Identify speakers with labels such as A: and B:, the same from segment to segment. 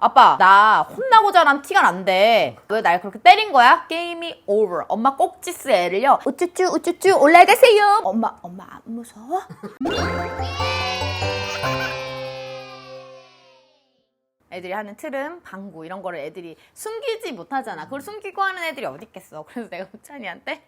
A: 아빠 나 혼나고 자란 티가 난데 왜 날 그렇게 때린 거야? 게임이 over. 엄마 꼭지스 애를요 우쭈쭈 우쭈쭈 올라가세요. 엄마 엄마 안 무서워? 애들이 하는 트름, 방구 이런 거를 애들이 숨기지 못하잖아. 그걸 숨기고 하는 애들이 어디 있겠어. 그래서 내가 우찬이한테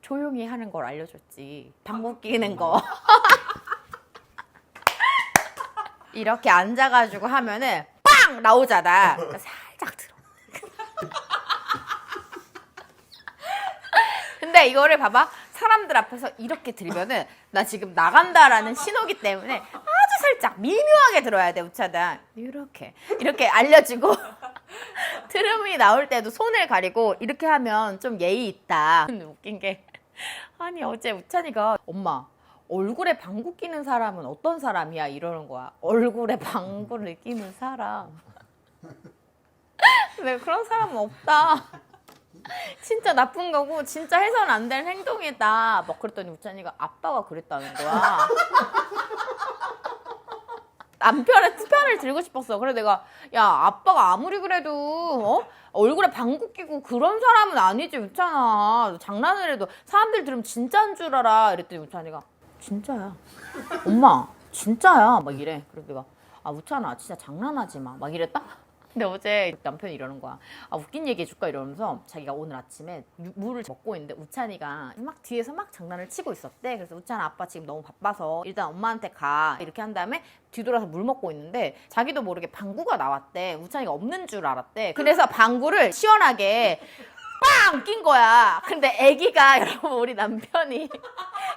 A: 조용히 하는 걸 알려줬지. 방구 끼는 거. 이렇게 앉아가지고 하면은 빵 나오잖아. 그러니까 살짝 들어. 근데 이거를 봐봐. 사람들 앞에서 이렇게 들으면은 나 지금 나간다라는 신호기 때문에 아주 살짝 미묘하게 들어야 돼 우차단. 이렇게 이렇게 알려주고 트름이 나올 때도 손을 가리고 이렇게 하면 좀 예의 있다. 근데 웃긴 게 아니 어제 우찬이가 엄마 얼굴에 방구 끼는 사람은 어떤 사람이야 이러는 거야. 얼굴에 방구를 끼는 사람. 왜 그런 사람은 없다. 진짜 나쁜 거고 진짜 해서는 안될 행동이다. 막 그랬더니 우찬이가 아빠가 그랬다는 거야. 남편의 편을 들고 싶었어. 그래 내가 야 아빠가 아무리 그래도 어? 얼굴에 방구 끼고 그런 사람은 아니지 우찬아. 장난을 해도 사람들 들으면 진짜인 줄 알아. 이랬더니 우찬이가 진짜야. 엄마 진짜야. 막 이래. 그래서 내가 아 우찬아 진짜 장난하지 마. 막 이랬다. 근데 어제 남편이 이러는 거야. 아 웃긴 얘기 해줄까 이러면서 자기가 오늘 아침에 유- 물을 먹고 있는데 우찬이가 막 뒤에서 막 장난을 치고 있었대. 그래서 우찬아 아빠 지금 너무 바빠서 일단 엄마한테 가 이렇게 한 다음에 뒤돌아서 물 먹고 있는데 자기도 모르게 방구가 나왔대. 우찬이가 없는 줄 알았대. 그래서 방구를 시원하게 빵! 낀 거야. 근데 아기가 여러분 우리 남편이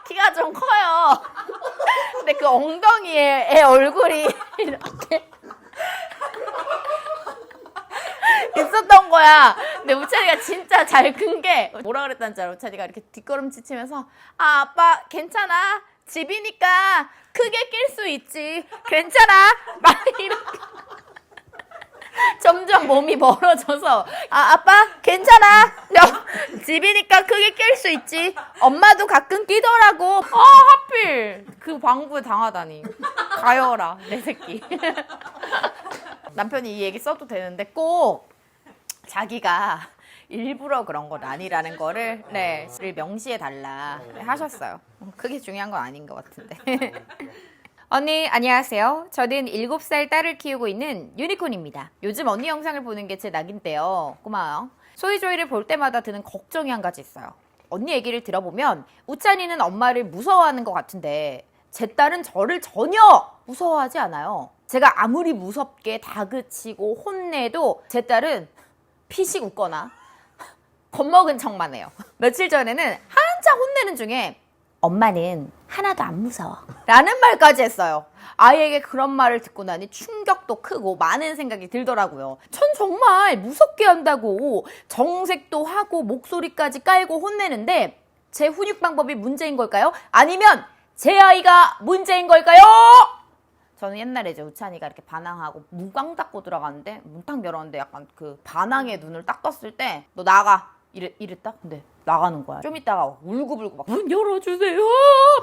A: 키가 좀 커요. 근데 그 엉덩이에 애 얼굴이 이렇게 있었던 거야. 근데 우찬이가 진짜 잘 큰 게 뭐라 줄 알아? 우찬이가 이렇게 뒷걸음질 치면서 아 아빠 괜찮아 집이니까 크게 낄 수 있지 괜찮아 막 이렇게 점점 몸이 멀어져서 아 아빠 괜찮아? 너 집이니까 크게 낄 수 있지. 엄마도 가끔 끼더라고. 아 하필 그 방구에 당하다니. 가여라 내 새끼. 남편이 이 얘기 써도 되는데 꼭 자기가 일부러 그런 건 아니라는 거를 네 명시해 달라 하셨어요. 그게 중요한 건 아닌 것 같은데. 언니 안녕하세요. 저는 7살 딸을 키우고 있는 유니콘입니다. 요즘 언니 영상을 보는 게 제 낙인데요. 고마워요. 소이조이를 볼 때마다 드는 걱정이 한 가지 있어요. 언니 얘기를 들어보면 우찬이는 엄마를 무서워하는 것 같은데 제 딸은 저를 전혀 무서워하지 않아요. 제가 아무리 무섭게 다그치고 혼내도 제 딸은 피식 웃거나 겁먹은 척만 해요. 며칠 전에는 한참 혼내는 중에 엄마는 하나도 안 무서워. 라는 말까지 했어요. 아이에게 그런 말을 듣고 나니 충격도 크고 많은 생각이 들더라고요. 전 정말 무섭게 한다고 정색도 하고 목소리까지 깔고 혼내는데 제 훈육 방법이 문제인 걸까요? 아니면 제 아이가 문제인 걸까요? 저는 옛날에 이제 우찬이가 이렇게 반항하고 무광 닫고 들어갔는데 문딱 열었는데 약간 그 반항의 눈을 딱 떴을 때 너 나가 이랬, 이랬다? 근데 나가는 거야. 좀 있다가 울고불고 막 문 열어주세요!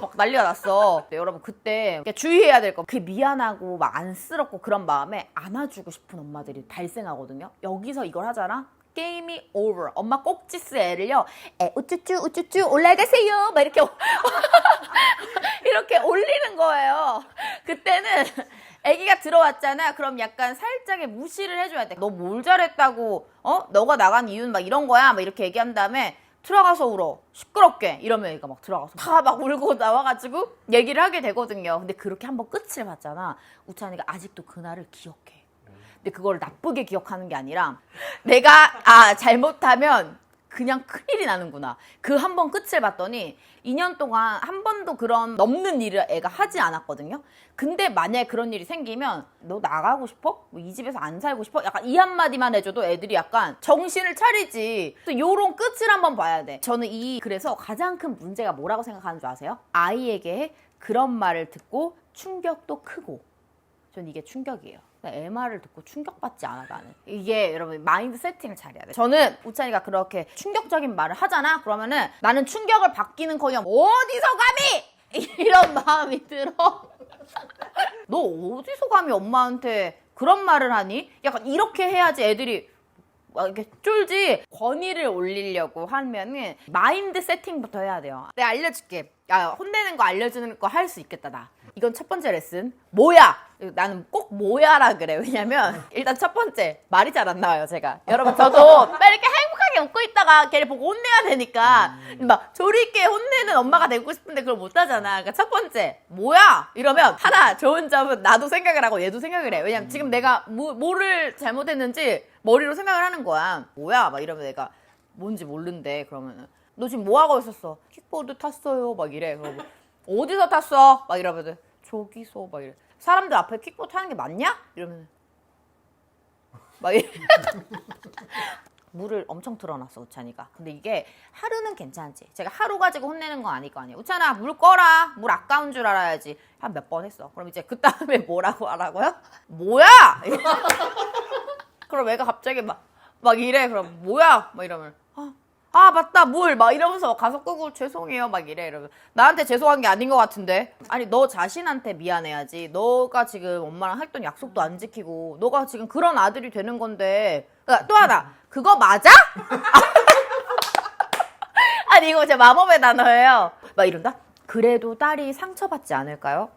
A: 막 난리가 났어. 근데 여러분 그때 주의해야 될 거. 그 미안하고 막 안쓰럽고 그런 마음에 안아주고 싶은 엄마들이 발생하거든요. 여기서 이걸 하잖아? 게임이 over. 엄마 꼭지스 애를요. 에 우쭈쭈 우쭈쭈 올라가세요. 막 이렇게 이렇게 올리는 거예요. 그때는 아기가 들어왔잖아. 그럼 약간 살짝의 무시를 해줘야 돼. 너 뭘 잘했다고? 어? 너가 나간 이유는 막 이런 거야. 막 이렇게 얘기한 다음에 들어가서 울어. 시끄럽게. 이러면 애가 막 들어가서 다 막 울고 나와가지고 얘기를 하게 되거든요. 근데 그렇게 한번 끝을 봤잖아. 우찬이가 아직도 그날을 기억해. 근데 그걸 나쁘게 기억하는 게 아니라 내가 아 잘못하면 그냥 큰일이 나는구나. 그 한 번 끝을 봤더니 2년 동안 한 번도 그런 넘는 일을 애가 하지 않았거든요. 근데 만약에 그런 일이 생기면 너 나가고 싶어? 뭐 이 집에서 안 살고 싶어? 약간 이 한마디만 해줘도 애들이 약간 정신을 차리지. 또 요런 끝을 한번 봐야 돼. 저는 이 그래서 가장 큰 문제가 뭐라고 생각하는 줄 아세요? 아이에게 그런 말을 듣고 충격도 크고 전 이게 충격이에요. 애 말을 듣고 충격받지 않아 나는. 이게 여러분 마인드 세팅을 잘해야 돼. 저는 우찬이가 그렇게 충격적인 말을 하잖아. 그러면은 나는 충격을 받기는커녕 어디서 감히 이런 마음이 들어. 너 어디서 감히 엄마한테 그런 말을 하니? 약간 이렇게 해야지 애들이 막 이렇게 쫄지 권위를 올리려고 하면은 마인드 세팅부터 해야 돼요. 내가 알려줄게. 야 혼내는 거 알려주는 거 할 수 있겠다 나. 이건 첫 번째 레슨. 뭐야? 나는 꼭 뭐야라 그래. 왜냐면 일단 첫 번째 말이 잘 안 나와요 제가. 여러분 저도 막 이렇게 행복하게 웃고 있다가 걔를 보고 혼내야 되니까 막 조리 있게 혼내는 엄마가 되고 싶은데 그걸 못 하잖아. 그러니까 첫 번째 뭐야? 이러면 하나 좋은 점은 나도 생각을 하고 얘도 생각을 해. 왜냐면 지금 내가 뭐, 뭐를 잘못했는지 머리로 생각을 하는 거야. 뭐야? 막 이러면 내가 뭔지 모르는데 그러면은 너 지금 뭐 하고 있었어? 킥보드 탔어요. 막 이래. 그러고 어디서 탔어? 막 이러면은 저기서 막 이래. 사람들 앞에 킥보드 타는 게 맞냐? 이러면은. 막 이래. 물을 엄청 틀어놨어 우찬이가. 근데 이게 하루는 괜찮지. 제가 하루 가지고 혼내는 건 아닐 거 아니에요 우찬아 물 꺼라. 물 아까운 줄 알아야지. 한 몇 번 했어. 그럼 이제 그 다음에 뭐라고 하라고요? 뭐야? 그럼 애가 갑자기 막, 막 이래. 그럼 뭐야? 막 이러면 아, 아 맞다 물 막 이러면서 가서 끄고 죄송해요 막 이래 이러면 나한테 죄송한 게 아닌 것 같은데. 아니 너 자신한테 미안해야지. 너가 지금 엄마랑 했던 약속도 안 지키고 너가 지금 그런 아들이 되는 건데. 아, 또 하나. 그거 맞아? 아니 이거 제 마법의 단어예요. 막 이런다? 그래도 딸이 상처받지 않을까요?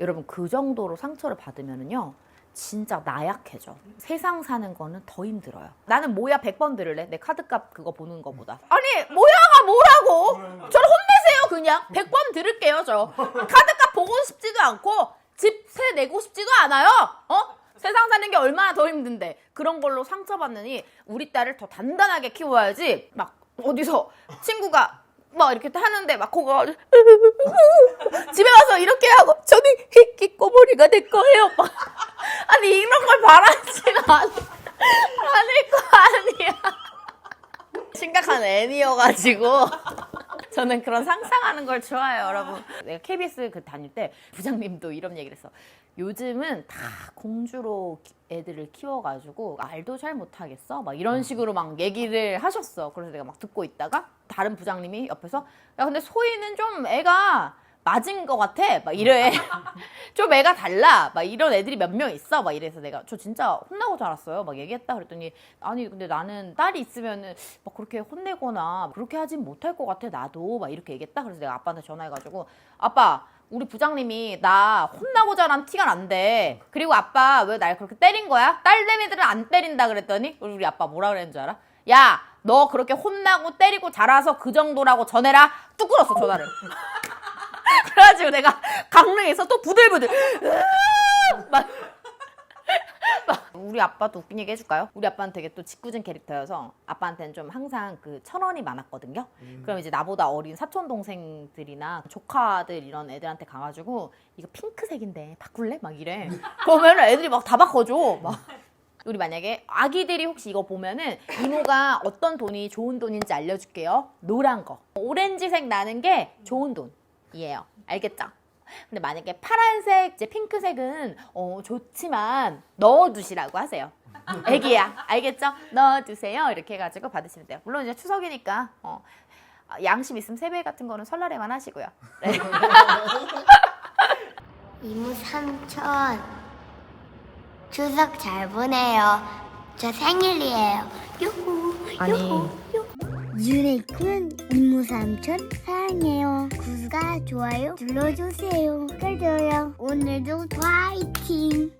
A: 여러분 그 정도로 상처를 받으면은요 진짜 나약해져. 세상 사는 거는 더 힘들어요. 나는 뭐야 100번 들을래? 내 카드값 그거 보는 거보다. 아니 뭐야가 뭐라고? 저를 혼내세요 그냥. 100번 들을게요 저. 카드값 보고 싶지도 않고 집세 내고 싶지도 않아요. 어? 세상 사는 게 얼마나 더 힘든데. 그런 걸로 상처받느니 우리 딸을 더 단단하게 키워야지. 막 어디서 친구가 막 이렇게 하는데 막 코가 집에 와서 이렇게 하고 저는 히키 꼬머리가 될 거예요. 막. 아니 이런 걸 바라지는 않, 않을 거 아니야. 심각한 애니여가지고 저는 그런 상상하는 걸 좋아해요, 여러분. 내가 KBS 그 다닐 때 부장님도 이런 얘기를 했어. 요즘은 다 공주로 키- 애들을 키워가지고 말도 잘 못하겠어? 막 이런 식으로 막 얘기를 하셨어. 그래서 내가 막 듣고 있다가 다른 부장님이 옆에서 야 근데 소희는 좀 애가 맞은 것 같아. 막 이래. 좀 애가 달라. 막 이런 애들이 몇 명 있어. 막 이래서 내가 저 진짜 혼나고 자랐어요. 막 얘기했다 그랬더니 아니 근데 나는 딸이 있으면은 막 그렇게 혼내거나 그렇게 하진 못할 것 같아 나도 막 이렇게 얘기했다. 그래서 내가 아빠한테 전화해가지고 아빠 우리 부장님이 나 혼나고 자란 티가 난대. 그리고 아빠 왜 날 그렇게 때린 거야? 딸내미들은 안 때린다 그랬더니 우리 아빠 뭐라 그랬는 줄 알아? 야, 너 그렇게 혼나고 때리고 자라서 그 정도라고 전해라. 뚝 끊었어 전화를. 그래가지고 내가 강릉에서 또 부들부들 막, 막 우리 아빠도 웃긴 얘기 해줄까요? 우리 아빠는 되게 또 짓궂은 캐릭터여서 아빠한테는 좀 항상 그 천원이 많았거든요. 그럼 이제 나보다 어린 사촌 동생들이나 조카들 이런 애들한테 가가지고 이거 핑크색인데 바꿀래? 막 이래. 그러면 애들이 막 다 바꿔줘. 막. 우리 만약에 아기들이 혹시 이거 보면은 이모가 어떤 돈이 좋은 돈인지 알려줄게요. 노란 거. 오렌지색 나는 게 좋은 돈이에요. 알겠죠? 근데 만약에 파란색, 이제 핑크색은 어, 좋지만 넣어두시라고 하세요. 애기야, 알겠죠? 넣어두세요. 이렇게 해가지고 받으시면 돼요. 물론 이제 추석이니까 어, 아, 양심 있으면 세배 같은 거는 설날에만 하시고요. 네.
B: 이모 삼촌 추석 잘 보내요. 저 생일이에요. 유후
A: 아니.
B: 유후. 유네쿤 이모 삼촌 사랑해요. 구독과 좋아요 눌러주세요. 그래요. 오늘도 화이팅.